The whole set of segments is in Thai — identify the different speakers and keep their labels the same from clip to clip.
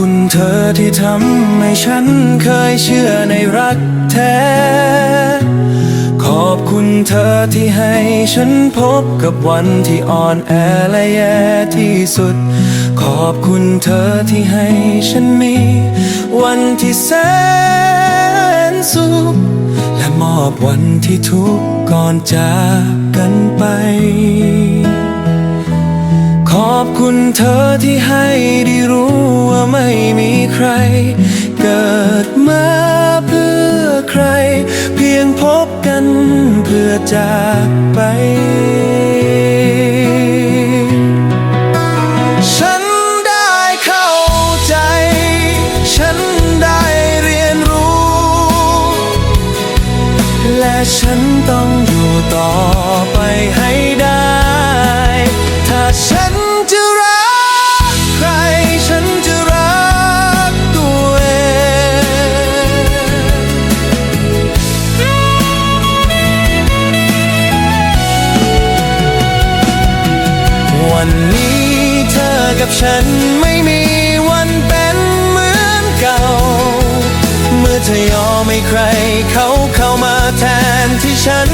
Speaker 1: คุณเธอที่ทำให้ฉันเคยเชื่อในรักแท้ ขอบคุณเธอที่ให้ฉันพบกับวันที่อ่อนแอและแย่ที่สุด ขอบคุณเธอที่ให้ฉันมี วันที่แสนสุข และมอบวันที่ทุกข์ก่อนจากกันไป อบคุณเธอที่ให้ได้รู้ว่าไม่มีใคร เกิดมาเพื่อใคร เพียงพบกันเพื่อจากไป วันนี้เธอกับฉันไม่มีวันเป็นเหมือนเก่า เมื่อเธอยอมให้ใครเขาเข้ามาแทนที่ฉัน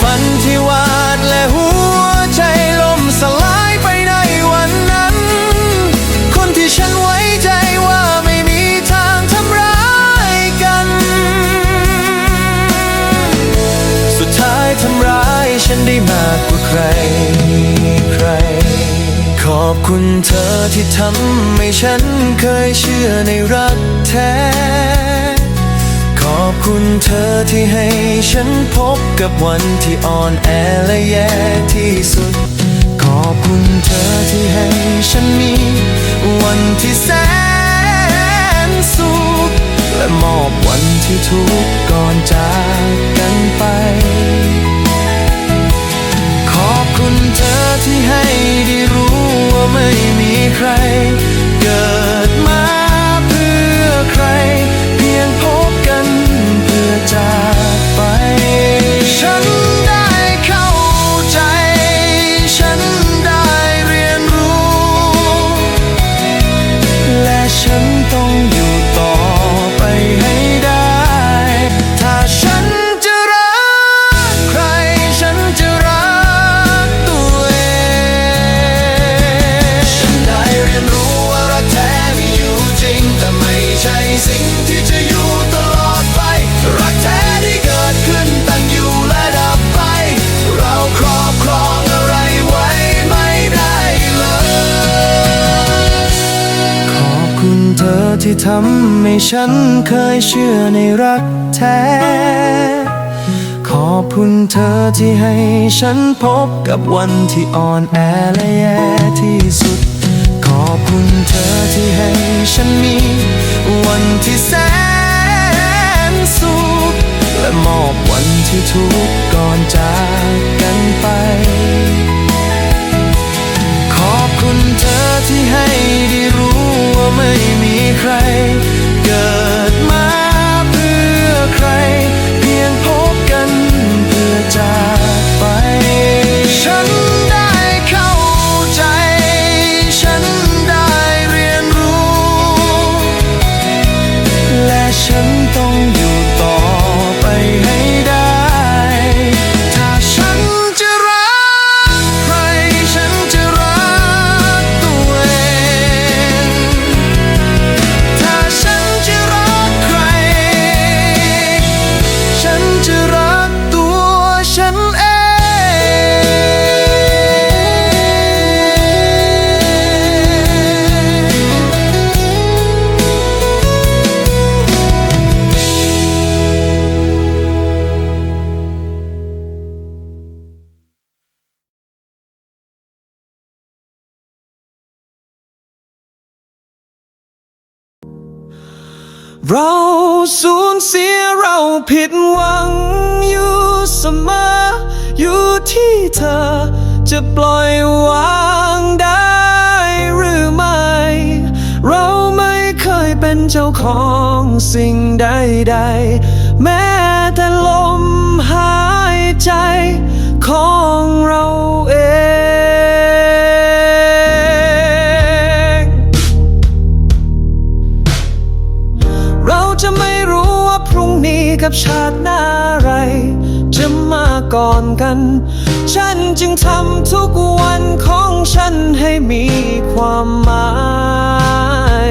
Speaker 1: ฝันที่ว่า คุณเธอที่ทำให้ฉันเคยเชื่อในรักแท้ ขอบคุณเธอที่ให้ฉันพบกับวันที่อ่อนแอและแย่ที่สุด ขอบคุณเธอที่ให้ฉันมี วันที่แสนสุขและมอบวันที่ทุกข์ก่อน ใคร เกิดมาเพื่อใคร เพียงพบกันเพื่อจากไป ฉันได้เข้าใจ ฉันได้เรียนรู้ และฉันต้องอยู่ต่อ ที่ทำให้ฉันเคยเชื่อในรักแท้ ขอบคุณเธอที่ให้ฉันพบกับวันที่อ่อนแอและแย่ที่สุด ขอบคุณเธอที่ให้ฉันมี วันที่แสนสุขและมอบวันที่ทุกข์ก่อนจาก ใคร เราสูญเสียเราผิดหวังอยู่เสมอ อยู่ที่เธอ จะปล่อยวางได้หรือไม่ เราไม่เคยเป็นเจ้าของสิ่งใดๆ แม้แต่ลมหาย
Speaker 2: นี้กับชาติหน้าไร จะมาก่อนกัน ฉันจึงทำทุกวันของฉันให้มีความหมาย